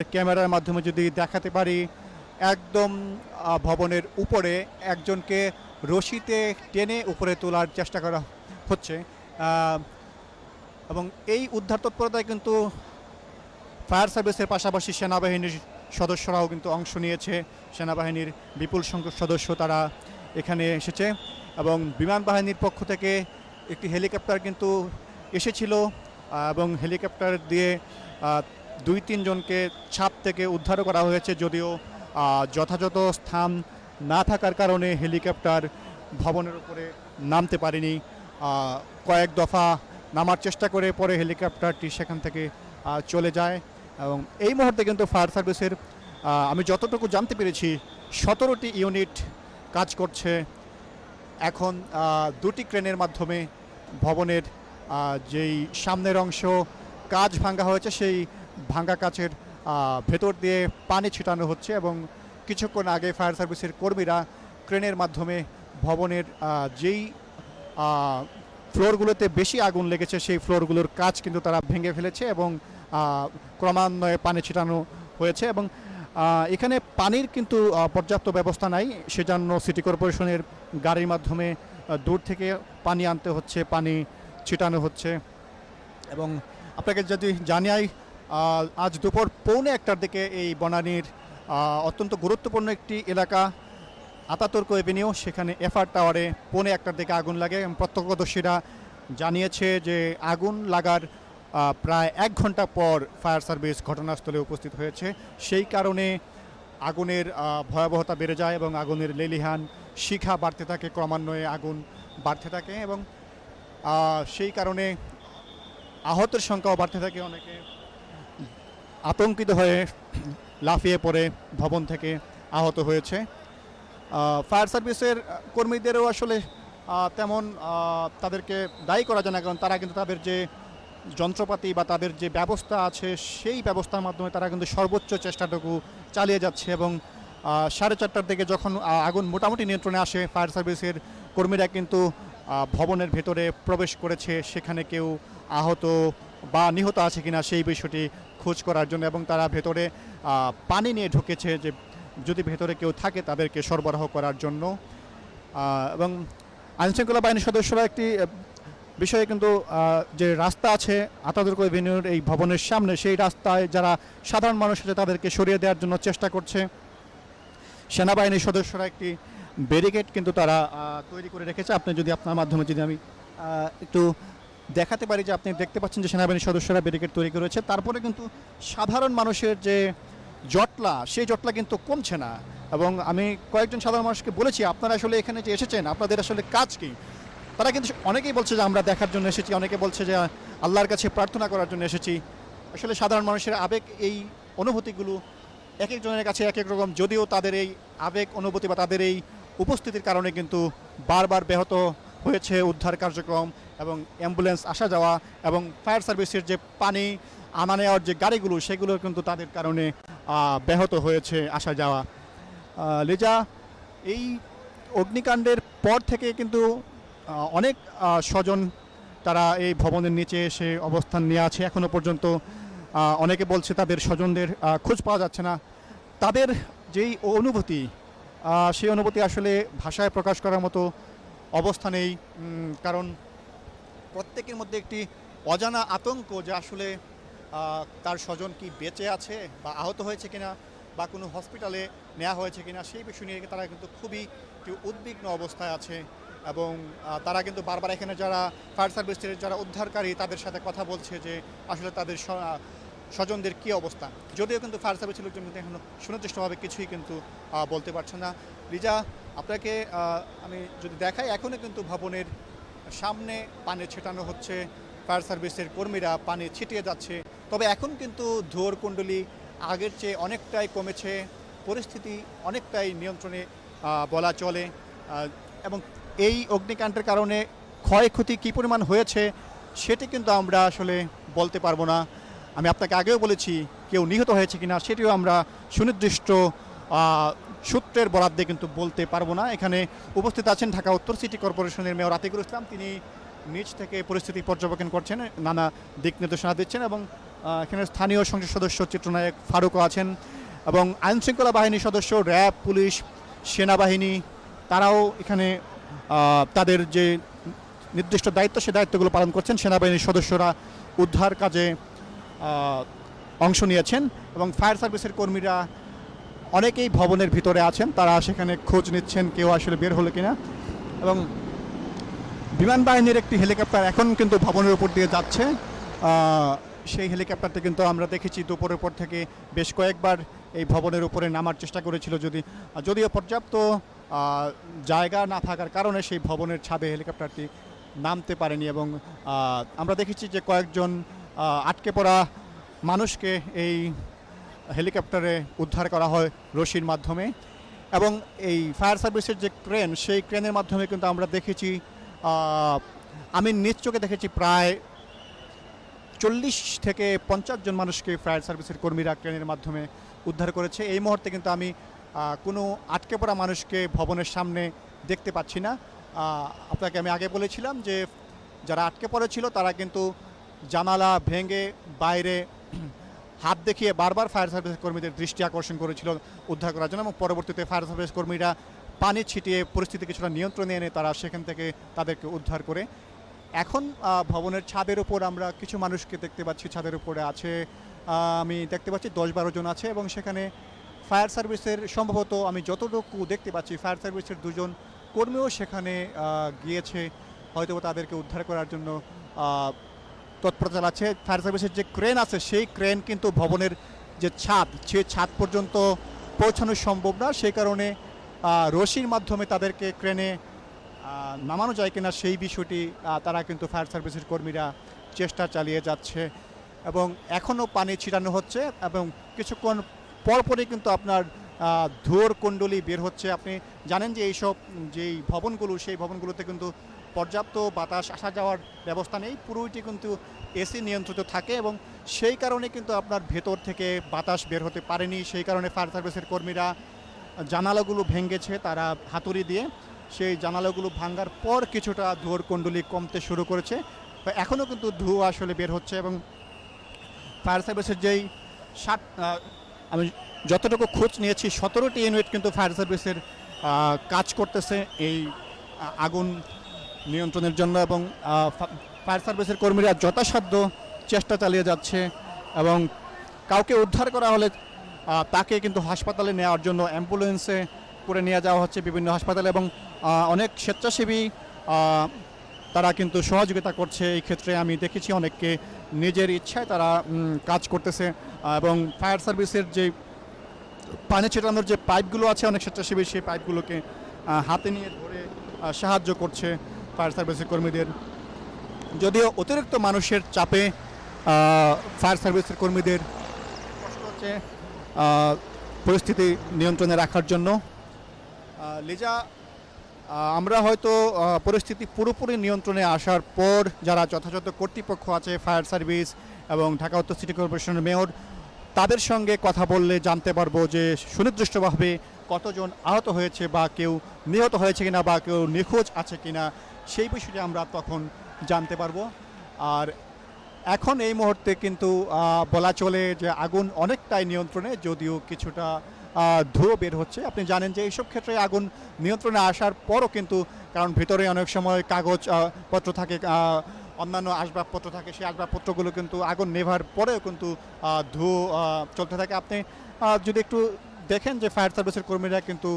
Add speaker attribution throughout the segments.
Speaker 1: ক্যামেরার মাধ্যমে যদি দেখাতে পারি, একদম ভবনের উপরে একজনকে রশিতে টেনে উপরে তোলার চেষ্টা করা হচ্ছে। এবং এই উদ্ধার তৎপরতায় কিন্তু ফায়ার সার্ভিসের পাশাপাশি সেনাবাহিনীর সদস্যরাও কিন্তু অংশ নিয়েছে। সেনাবাহিনীর বিপুল সংখ্যক সদস্য তারা এখানে এসেছে এবং বিমান বাহিনীর পক্ষ থেকে একটি হেলিকপ্টার কিন্তু এসেছিল এবং হেলিকপ্টার দিয়ে দুই তিনজনকে ছাপ থেকে উদ্ধার করা হয়েছে যদিও যথাযথ স্থান না থাকার কারণে হেলিকপ্টার ভবনের উপরে নামতে পারেনি। কয়েক দফা নামার চেষ্টা করে পরে হেলিকপ্টারটি সেখান থেকে চলে যায় এবং এই মুহূর্তে কিন্তু ফায়ার সার্ভিসের আমি যতটুকু জানতে পেরেছি, সতেরোটি ইউনিট কাজ করছে। এখন দুটি ক্রেনের মাধ্যমে ভবনের যেই সামনের অংশ কাজ ভাঙ্গা হয়েছে, সেই ভাঙ্গা কাচের ভেতর দিয়ে পানি ছিটানো হচ্ছে এবং কিছুক্ষণ আগে ফায়ার সার্ভিসের কর্মীরা ক্রেনের মাধ্যমে ভবনের যেই ফ্লোরগুলোতে বেশি আগুন লেগেছে সেই ফ্লোরগুলোর কাজ কিন্তু তারা ভেঙে ফেলেছে এবং ক্রমান্বয়ে পানি ছিটানো হয়েছে এবং এখানে পানির কিন্তু পর্যাপ্ত ব্যবস্থা নাই। সেজন্য সিটি কর্পোরেশনের গাড়ির মাধ্যমে দূর থেকে পানি আনতে হচ্ছে, পানি ছিটানো হচ্ছে এবং আপনাকে যদি জানিয়াই আজ দুপুর পৌনে একটার দিকে এই বনানীর অত্যন্ত গুরুত্বপূর্ণ একটি এলাকা, আতাতুর্ক এভিনিউ, সেখানে এফআর টাওয়ারে পৌনে একটার দিকে আগুন লাগে এবং প্রত্যক্ষদর্শীরা জানিয়েছে যে আগুন লাগার প্রায় এক ঘণ্টা পর ফায়ার সার্ভিস ঘটনাস্থলে উপস্থিত হয়েছে। সেই কারণে আগুনের ভয়াবহতা বেড়ে যায় এবং আগুনের লেলিহান শিখা বাড়তে থাকে, ক্রমান্বয়ে আগুন বাড়তে থাকে এবং সেই কারণে আহতের সংখ্যাও বাড়তে থাকে অনেকে। আতঙ্কিত হয়ে লাফিয়ে পড়ে ভবন থেকে আহত হয়েছে। ফায়ার সার্ভিসের কর্মীদেরও আসলে তেমন তাদেরকে দায়ী করা যায় না, কারণ তারা কিন্তু তাদের যে যন্ত্রপাতি বা তাদের যে ব্যবস্থা আছে, সেই ব্যবস্থার মাধ্যমে তারা কিন্তু সর্বোচ্চ চেষ্টাটুকু চালিয়ে যাচ্ছে এবং সাড়ে চারটার দিকে যখন আগুন মোটামুটি নিয়ন্ত্রণে আসে, ফায়ার সার্ভিসের কর্মীরা কিন্তু ভবনের ভেতরে প্রবেশ করেছে, সেখানে কেউ আহত বা নিহত আছে কিনা সেই বিষয়টি খোঁজ করার জন্য এবং তারা ভেতরে পানি নিয়ে ঢুকেছে যে যদি ভেতরে কেউ থাকে তাদেরকে সরবরাহ করার জন্য। এবং আইনশৃঙ্খলা বাহিনীর সদস্যরা একটি বিষয়ে কিন্তু যে রাস্তা আছে আতাদুর্গ এভিনিউর এই ভবনের সামনে, সেই রাস্তায় যারা সাধারণ মানুষ আছে তাদেরকে সরিয়ে দেওয়ার জন্য চেষ্টা করছে। সেনাবাহিনীর সদস্যরা একটি ব্যারিকেড কিন্তু তারা তৈরি করে রেখেছে। আপনি যদি আপনার মাধ্যমে যদি আমি একটু দেখাতে পারি যে আপনি দেখতে পাচ্ছেন যে সেনাবাহিনীর সদস্যরা ব্যারিকেড তৈরি করেছে তারপরে কিন্তু সাধারণ মানুষের যে জটলা, সেই জটলা কিন্তু কমছে না। এবং আমি কয়েকজন সাধারণ মানুষকে বলেছি, আপনারা আসলে এখানে যে এসেছেন, আপনাদের আসলে কাজ কী? তারা কিন্তু অনেকেই বলছে যে আমরা দেখার জন্য এসেছি, অনেকে বলছে যে আল্লাহর কাছে প্রার্থনা করার জন্য এসেছি। আসলে সাধারণ মানুষের আবেগ এই অনুভূতিগুলো এক একজনের কাছে এক এক রকম, যদিও তাদের এই আবেগ অনুভূতি বা তাদের এই উপস্থিতির কারণে কিন্তু বারবার ব্যাহত হয়েছে, উদ্ধার কার্যক্রম এবং অ্যাম্বুলেন্স আসা যাওয়া এবং ফায়ার সার্ভিসের যে পানি আনা নেওয়ার যে গাড়িগুলো, সেগুলো কিন্তু তাদের কারণে ব্যাহত হয়েছে, আসা যাওয়া। লিজা, এই অগ্নিকাণ্ডের পর থেকে কিন্তু অনেক স্বজন তারা এই ভবনের নিচে এসে অবস্থান নিয়ে আছে। এখনও পর্যন্ত অনেকে বলছে তাদের স্বজনদের খোঁজ পাওয়া যাচ্ছে না। তাদের যেই অনুভূতি সেই অনুভূতি আসলে ভাষায় প্রকাশ করার মতো অবস্থা নেই কারণ প্রত্যেকের মধ্যে একটি অজানা আতঙ্ক যে আসলে তার স্বজন কি বেঁচে আছে বা আহত হয়েছে কিনা বা কোনো হসপিটালে নেওয়া হয়েছে কিনা সেই বিষয় নিয়ে তারা কিন্তু খুবই একটি উদ্বিগ্ন অবস্থায় আছে এবং তারা কিন্তু বারবার এখানে যারা ফায়ার সার্ভিসের যারা উদ্ধারকারী তাদের সাথে কথা বলছে যে আসলে তাদের স্বজনদের কী অবস্থা। যদিও কিন্তু ফায়ার সার্ভিসের লোকজন কিন্তু এখনও সুনির্দিষ্টভাবে কিছুই কিন্তু বলতে পারছে না। রিজা আপনাকে আমি যদি দেখাই, এখনও কিন্তু ভবনের সামনে পানি ছেটানো হচ্ছে। ফায়ার সার্ভিসের কর্মীরা পানি ছিটিয়ে যাচ্ছে। তবে এখন কিন্তু ধোয়ার কুণ্ডলী আগের চেয়ে অনেকটাই কমেছে। পরিস্থিতি অনেকটাই নিয়ন্ত্রণে বলা চলে। এবং এই অগ্নিকাণ্ডের কারণে ক্ষয়ক্ষতি কী পরিমাণ হয়েছে, সেটি কিন্তু আমরা আসলে বলতে পারব না। আমি আপনাকে আগেও বলেছি, কেউ নিহত হয়েছে কিনা, সেটিও আমরা সুনির্দিষ্ট সূত্রের বরাদ্দে কিন্তু বলতে পারব না। এখানে উপস্থিত আছেন ঢাকা উত্তর সিটি কর্পোরেশনের মেয়র আতিকুল ইসলাম। তিনি নিজ থেকে পরিস্থিতি পর্যবেক্ষণ করছেন, নানা দিক নির্দেশনা দিচ্ছেন এবং এখানে স্থানীয় সংসদ সদস্য চিত্রনায়ক ফারুকও আছেন এবং আইনশৃঙ্খলা বাহিনীর সদস্য, র্যাব, পুলিশ, সেনাবাহিনী, তারাও এখানে তাদের যে নির্দিষ্ট দায়িত্ব, সে দায়িত্বগুলো পালন করছেন। সেনাবাহিনীর সদস্যরা উদ্ধার কাজে অংশ নিয়েছেন এবং ফায়ার সার্ভিসের কর্মীরা অনেকেই ভবনের ভিতরে আছেন, তারা সেখানে খোঁজ নিচ্ছেন কেউ আসলে বের হলো কিনা। এবং বিমান বাহিনীর একটি হেলিকপ্টার এখন কিন্তু ভবনের উপর দিয়ে যাচ্ছে। সেই হেলিকপ্টারটি কিন্তু আমরা দেখেছি দুপুরের পর থেকে বেশ কয়েকবার এই ভবনের উপরে নামার চেষ্টা করেছিল যদি যদিও পর্যাপ্ত জায়গা না থাকার কারণে সেই ভবনের ছাদে হেলিকপ্টারটি নামতে পারেনি এবং আমরা দেখেছি যে কয়েকজন আটকে পড়া মানুষকে এই হেলিকপ্টারে উদ্ধার করা হয় রশির মাধ্যমে। এবং এই ফায়ার সার্ভিসের যে ক্রেন, সেই ক্রেনের মাধ্যমে কিন্তু আমরা দেখেছি আমি নিজ চোখে দেখেছি প্রায় চল্লিশ থেকে পঞ্চাশ জন মানুষকে ফায়ার সার্ভিসের কর্মীরা ক্রেনের মাধ্যমে উদ্ধার করেছে। এই মুহূর্তে কিন্তু আমি কোনো আটকে পড়া মানুষকে ভবনের সামনে দেখতে পাচ্ছি না। আপনাকে আমি আগে বলেছিলাম যে, যারা আটকে পড়েছিল তারা কিন্তু জানালা ভেঙে বাইরে হাত দেখিয়ে বারবার ফায়ার সার্ভিস কর্মীদের দৃষ্টি আকর্ষণ করেছিল উদ্ধার করার জন্য এবং পরবর্তীতে ফায়ার সার্ভিস কর্মীরা পানি ছিটিয়ে পরিস্থিতি কিছুটা নিয়ন্ত্রণে এনে তারা সেখান থেকে তাদেরকে উদ্ধার করে। এখন ভবনের ছাদের উপর আমরা কিছু মানুষকে দেখতে পাচ্ছি। ছাদের উপরে আছে আমি দেখতে পাচ্ছি দশ বারো জন আছে এবং সেখানে ফায়ার সার্ভিসের সম্ভবত আমি যতটুকু দেখতে পাচ্ছি, ফায়ার সার্ভিসের দুজন কর্মীও সেখানে গিয়েছে। হয়তো তাদেরকে উদ্ধার করার জন্য তৎপরতা চালাচ্ছে ফায়ার সার্ভিসের যে ক্রেন আছে, সেই ক্রেন কিন্তু ভবনের যে ছাদ, সেই ছাদ পর্যন্ত পৌঁছানো সম্ভব না। সেই কারণে রশির মাধ্যমে তাদেরকে ক্রেনে নামানো যায় কিনা সেই বিষয়টি তারা কিন্তু ফায়ার সার্ভিসের কর্মীরা চেষ্টা চালিয়ে যাচ্ছে এবং এখনও পানি ছিটানো হচ্ছে এবং কিছুক্ষণ পরপরই কিন্তু আপনার ধুয়োর কুণ্ডলি বের হচ্ছে। আপনি জানেন যে এইসব, যেই ভবনগুলো, সেই ভবনগুলোতে কিন্তু পর্যাপ্ত বাতাস আসা যাওয়ার ব্যবস্থা নেই। পুরোইটি কিন্তু এসি নিয়ন্ত্রিত থাকে এবং সেই কারণে কিন্তু আপনার ভেতর থেকে বাতাস বের হতে পারেনি। সেই কারণে ফায়ার সার্ভিসের কর্মীরা জানালাগুলো ভেঙেছে তারা হাতুড়ি দিয়ে। সেই জানালাগুলো ভাঙ্গার পর কিছুটা ধোঁয়ার কুণ্ডলি কমতে শুরু করেছে। এখনও কিন্তু ধোঁয়া আসলে বের হচ্ছে এবং ফায়ার সার্ভিসের যেই ষাট আমি যতটুকু খোঁজ নিয়েছি, সতেরোটি ইউনিট কিন্তু ফায়ার সার্ভিসের কাজ করতেছে। এই আগুন নিয়ন্ত্রণের জন্য এবং ফায়ার সার্ভিসের কর্মীরা যথাসাধ্য চেষ্টা চালিয়ে যাচ্ছে এবং কাউকে উদ্ধার করা হলে তাকে কিন্তু হাসপাতালে নেওয়ার জন্য অ্যাম্বুলেন্সে করে নিয়ে যাওয়া হচ্ছে বিভিন্ন হাসপাতালে এবং অনেক স্বেচ্ছাসেবী তারা কিন্তু সহযোগিতা করছে। এই ক্ষেত্রে আমি দেখেছি অনেককে নিজের ইচ্ছায় তারা কাজ করতেছে এবং ফায়ার সার্ভিসের যে পানি ছেটানোর যে পাইপগুলো আছে, অনেক স্বেচ্ছাসেবী সেই পাইপগুলোকে হাতে নিয়ে ধরে সাহায্য করছে। ফায়ার সার্ভিসের কর্মীদের। যদিও অতিরিক্ত মানুষের চাপে ফায়ার সার্ভিসের কর্মীদের কষ্ট হচ্ছে পরিস্থিতি নিয়ন্ত্রণে রাখার জন্য। লিজা আমরা হয়তো পরিস্থিতি পুরোপুরি নিয়ন্ত্রণে আসার পর যারা যথাযথ কর্তৃপক্ষ আছে, ফায়ার সার্ভিস এবং ঢাকা উত্তর সিটি কর্পোরেশনের মেয়র, তাদের সঙ্গে কথা বললে জানতে পারব যে সুনির্দিষ্টভাবে কতজন আহত হয়েছে বা কেউ নিহত হয়েছে কিনা বা কেউ নিখোঁজ আছে কিনা। সেই বিষয়টি আমরা তখন জানতে পারব। আর এখন এই মুহূর্তে কিন্তু বলা চলে যে আগুন অনেকটাই নিয়ন্ত্রণে, যদিও কিছুটা ধুয়ো বের হচ্ছে। আপনি জানেন যে এইসব ক্ষেত্রে আগুন নিয়ন্ত্রণে আসার পরও কিন্তু, কারণ ভিতরে অনেক সময় কাগজ পত্র থাকে অন্যান্য আসবাবপত্র থাকে, সেই আসবাবপত্রগুলো কিন্তু আগুন নেভার পরেও কিন্তু ধুয়ো চলতে থাকে। আপনি যদি একটু দেখেন যে ফায়ার সার্ভিসের কর্মীরা কিন্তু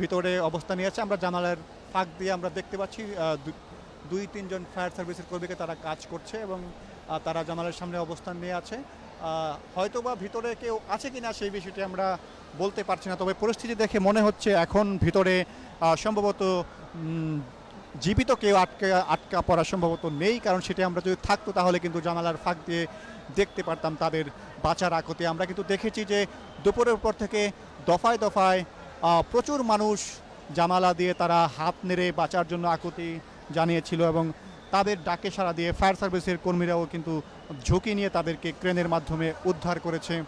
Speaker 1: ভিতরে অবস্থান নিয়েছে। আমরা জানালার ফাঁক দিয়ে আমরা দেখতে পাচ্ছি দুই, তিনজন ফায়ার সার্ভিসের কর্মীকে তারা কাজ করছে এবং তারা জানালার সামনে অবস্থান নিয়ে আছে। হয়তোবা ভিতরে কেউ আছে কিনা সেই বিষয়টি আমরা বলতে পারছি না, তবে পরিস্থিতি দেখে মনে হচ্ছে এখন ভিতরে সম্ভবত জীবিত কেউ আটকে, আটকা পড়া সম্ভবত নেই, কারণ সেটি আমরা যদি থাকতো তাহলে কিন্তু জানালার ফাঁক দিয়ে দেখতে পারতাম তাদের বাঁচার আকতে আমরা কিন্তু দেখেছি যে দুপুরের পর থেকে দফায় দফায় প্রচুর মানুষ জানালা দিয়ে তারা হাত নেড়ে বাঁচার জন্য আকুতি জানিয়েছিল এবং তাদের ডাকে সাড়া দিয়ে ফায়ার সার্ভিসের কর্মীরাও কিন্তু ঝুঁকি নিয়ে তাদেরকে ক্রেনের মাধ্যমে উদ্ধার করেছে।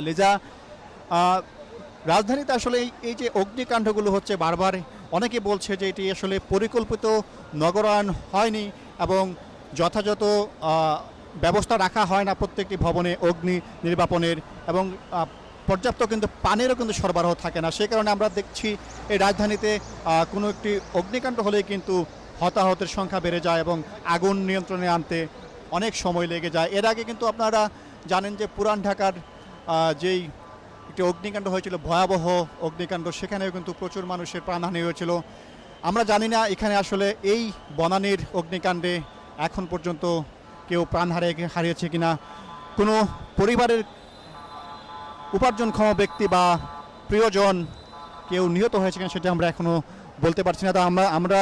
Speaker 1: লেজা রাজধানীতে আসলে এই- যে অগ্নিকাণ্ডগুলো হচ্ছে বারবার, অনেকে বলছে যে এটি আসলে পরিকল্পিত নগরায়ন হয়নি এবং যথাযথ ব্যবস্থা রাখা হয় না প্রত্যেকটি ভবনে অগ্নি নির্বাপনের এবং পর্যাপ্ত কিন্তু পানিরও কিন্তু সরবরাহ থাকে না। সে কারণে আমরা দেখছি এই রাজধানীতে কোনো একটি অগ্নিকাণ্ড হলেই কিন্তু হতাহতের সংখ্যা বেড়ে যায় এবং আগুন নিয়ন্ত্রণে আনতে অনেক সময় লেগে যায়। এর আগে কিন্তু আপনারা জানেন যে পুরান ঢাকার যেই একটি অগ্নিকাণ্ড হয়েছিল, ভয়াবহ অগ্নিকাণ্ড, সেখানেও কিন্তু প্রচুর মানুষের প্রাণহানি হয়েছিল। আমরা জানি না এখানে আসলে এই বনানীর অগ্নিকাণ্ডে এখন পর্যন্ত কেউ প্রাণ হারিয়ে হারিয়েছে কিনা। কোনো পরিবারের উপার্জনক্ষম ব্যক্তি বা প্রিয়জন কেউ নিহত হয়েছে কিনা সেটা আমরা এখনও বলতে পারছি না। তা আমরা আমরা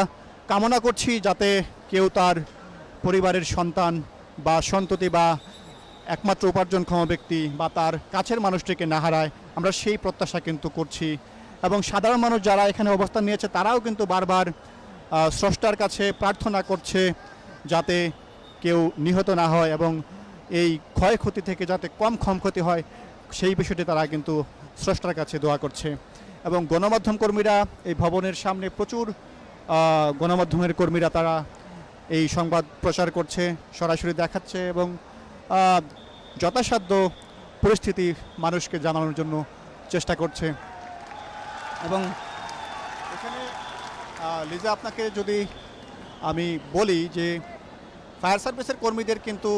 Speaker 1: কামনা করছি যাতে কেউ তার পরিবারের সন্তান বা সন্ততি বা একমাত্র উপার্জনক্ষম ব্যক্তি বা তার কাছের মানুষটিকে না হারায়। আমরা সেই প্রত্যাশা কিন্তু করছি। এবং সাধারণ মানুষ যারা এখানে অবস্থান নিয়েছে, তারাও কিন্তু বারবার স্রষ্টার কাছে প্রার্থনা করছে যাতে কেউ নিহত না হয় এবং এই ক্ষয়ক্ষতি থেকে যাতে কম ক্ষয়ক্ষতি হয়। সেই বিষয়টি তারা কিন্তু স্রষ্টার কাছে দোয়া করছে। এবং গণমাধ্যম কর্মীরা এই ভবনের সামনে প্রচুর গণমাধ্যমের কর্মীরা তারা এই সংবাদ প্রচার করছে, সরাসরি দেখাচ্ছে এবং যথাসাধ্য পরিস্থিতি মানুষকে জানানোর জন্য চেষ্টা করছে। এবং এখানে লিজা আপনাকে যদি আমি বলি যে, ফায়ার সার্ভিসের কর্মীদের কিন্তু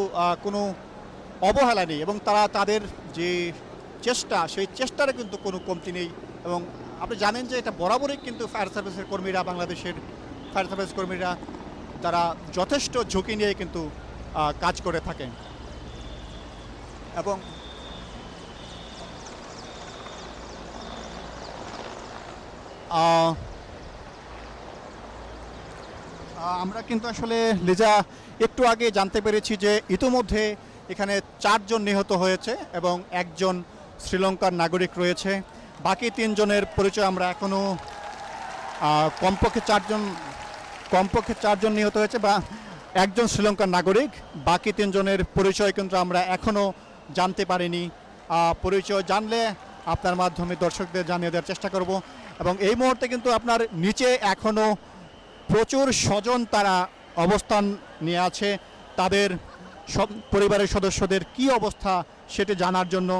Speaker 1: কোনো অবহেলা নেই এবং তারা তাদের যে চেষ্টা, সেই চেষ্টার কিন্তু কোনো কমতি নেই এবং আপনি জানেন যে এটা বরাবরই কিন্তু ফায়ার সার্ভিসের কর্মীরা, বাংলাদেশের ফায়ার সার্ভিস কর্মীরা তারা যথেষ্ট ঝুঁকি নিয়ে কিন্তু কাজ করে থাকেন। এবং আমরা কিন্তু আসলে লিজা একটু আগে জানতে পেরেছি যে ইতোমধ্যে এখানে চারজন নিহত হয়েছে এবং একজন শ্রীলঙ্কার নাগরিক রয়েছে। বাকি তিনজনের পরিচয় আমরা এখনও কমপক্ষে চারজন কমপক্ষে চারজন নিহত হয়েছে বা একজন শ্রীলঙ্কার নাগরিক, বাকি তিনজনের পরিচয় কিন্তু আমরা এখনও জানতে পারিনি। পরিচয় জানলে আপনার মাধ্যমে দর্শকদের জানিয়ে দেওয়ার চেষ্টা করব এবং এই মুহূর্তে কিন্তু আপনার নিচে এখনও প্রচুর স্বজন তারা অবস্থান নিয়ে আছে। তাদের পরিবারের সদস্যদের কি অবস্থা সেটি জানার জন্য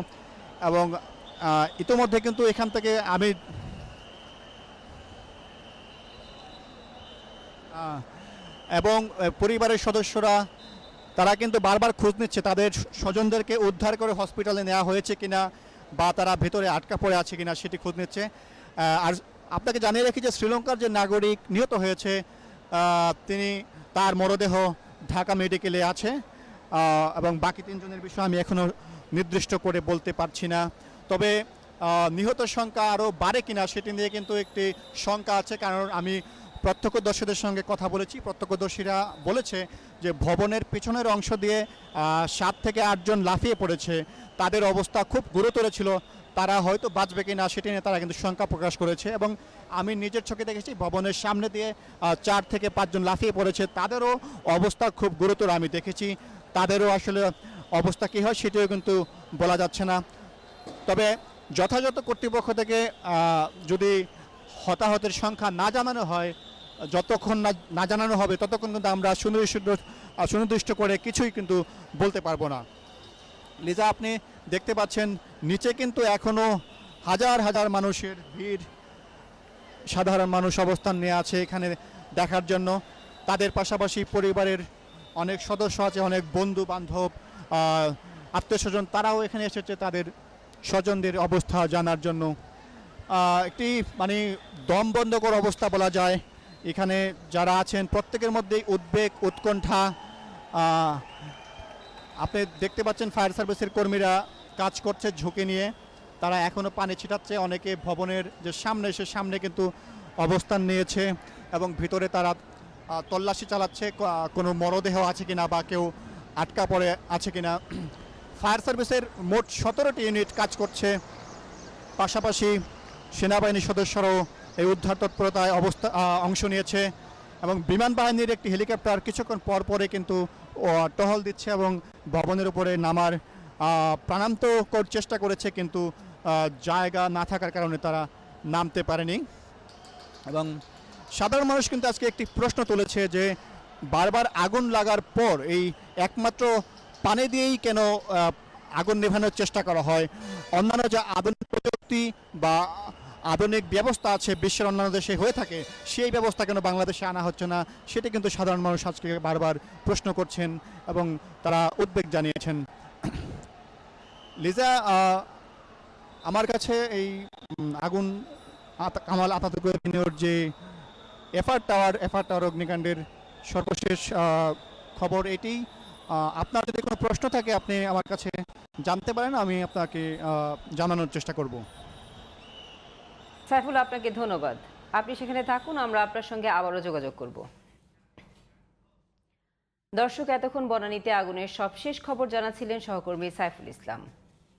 Speaker 1: এবং ইতোমধ্যে কিন্তু এখান থেকে আমি এবং পরিবারের সদস্যরা, তারা কিন্তু বারবার খোঁজ নিচ্ছে তাদের স্বজনদেরকে উদ্ধার করে হসপিটালে নেওয়া হয়েছে কিনা বা তারা ভেতরে আটকা পড়ে আছে কিনা সেটি খোঁজ নিচ্ছে। আর আপনাকে জানিয়ে রাখি যে শ্রীলঙ্কার যে নাগরিক নিহত হয়েছে তিনি তার মরদেহ ঢাকা মেডিকেলে আছে। এবং বাকি তিনজনের বিষয়ে আমি এখনও নির্দিষ্ট করে বলতে পারছি না। তবে নিহত সংখ্যা আরও বাড়ে কিনা সেটি নিয়ে কিন্তু একটি শঙ্কা আছে, কারণ আমি প্রত্যক্ষদর্শীদের সঙ্গে কথা বলেছি। প্রত্যক্ষদর্শীরা বলেছে যে ভবনের পিছনের অংশ দিয়ে সাত থেকে আটজন লাফিয়ে পড়েছে। তাদের অবস্থা খুব গুরুতর ছিল। তারা হয়তো বাঁচবে কিনা সেটি নিয়ে তারা কিন্তু শঙ্কা প্রকাশ করেছে এবং আমি নিজের চোখে দেখেছি ভবনের সামনে দিয়ে চার থেকে পাঁচজন লাফিয়ে পড়েছে। তাদেরও অবস্থা খুব গুরুতর আমি দেখেছি। তাদেরও আসলে অবস্থা কী হয় সেটিও কিন্তু বলা যাচ্ছে না। তবে যথাযথ কর্তৃপক্ষ থেকে যদি হতাহতের সংখ্যা না জানানো হয়, যতক্ষণ না না জানানো হবে, ততক্ষণ কিন্তু আমরা সুনির্দিষ্ট সুনির্দিষ্ট করে কিছুই কিন্তু বলতে পারব না। লিজা, আপনি দেখতে পাচ্ছেন, নিচে কিন্তু এখনও হাজার হাজার মানুষের ভিড়। সাধারণ মানুষ অবস্থান নিয়ে আছে এখানে দেখার জন্য। তাদের পাশাপাশি পরিবারের অনেক সদস্য আছে, অনেক বন্ধু বান্ধব আত্মীয় স্বজন, তারাও এখানে এসেছে তাদের স্বজনদের অবস্থা জানার জন্য। একটি মানে দম বন্ধকর অবস্থা বলা যায়। এখানে যারা আছেন, প্রত্যেকের মধ্যেই উদ্বেগ, উৎকণ্ঠা। আপনি দেখতে পাচ্ছেন ফায়ার সার্ভিসের কর্মীরা কাজ করছে ঝুঁকি নিয়ে। তারা এখনও পানি ছিটাচ্ছে। অনেকে ভবনের যে সামনে, সে সামনে কিন্তু অবস্থান নিয়েছে এবং ভিতরে তারা তল্লাশি চালাচ্ছে কোনো মরদেহ আছে কিনা বা কেউ আটকা পড়ে আছে কিনা। ফায়ার সার্ভিসের মোট সতেরোটি ইউনিট কাজ করছে। পাশাপাশি সেনাবাহিনীর সদস্যরাও এই উদ্ধার তৎপরতায় অবস্থা অংশ নিয়েছে এবং বিমান বাহিনীর একটি হেলিকপ্টার কিছুক্ষণ পর পরে কিন্তু টহল দিচ্ছে এবং ভবনের উপরে নামার প্রাণান্তকর চেষ্টা করেছে কিন্তু জায়গা না থাকার কারণে তারা নামতে পারেনি। এবং সাধারণ মানুষ কিন্তু আজকে একটি প্রশ্ন তুলেছে যে বারবার আগুন লাগার পর এই একমাত্র পানি দিয়েই কেন আগুন নেভানোর চেষ্টা করা হয়? অন্যান্য যে আধুনিক প্রযুক্তি বা আধুনিক ব্যবস্থা আছে, বিশ্বের অন্যান্য দেশে হয়ে থাকে, সেই ব্যবস্থা কেন বাংলাদেশে আনা হচ্ছে না? সেটা কিন্তু সাধারণ মানুষ আজকে বারবার প্রশ্ন করছেন এবং তারা উদ্বেগ জানিয়েছেন। লিজা আমার কাছে এই আগুন কামাল আতাতুকুর যে এফআর টাওয়ার এফআর টাওয়ার অগ্নিকাণ্ডের সর্বশেষ খবর এটি আপনার যদি কোনো প্রশ্ন থাকে, আপনি আমার কাছে জানতে পারেন, আমি আপনাকে জানানোর চেষ্টা করব।
Speaker 2: সাইফুল, আপনাকে ধন্যবাদ। আপনি সেখানে থাকুন, আমরা আপনার সঙ্গে আবারও যোগাযোগ করব। দর্শক, এতক্ষণ বনানীতে আগুনের সবশেষ খবর জানাছিলেন সহকর্মী সাইফুল ইসলাম।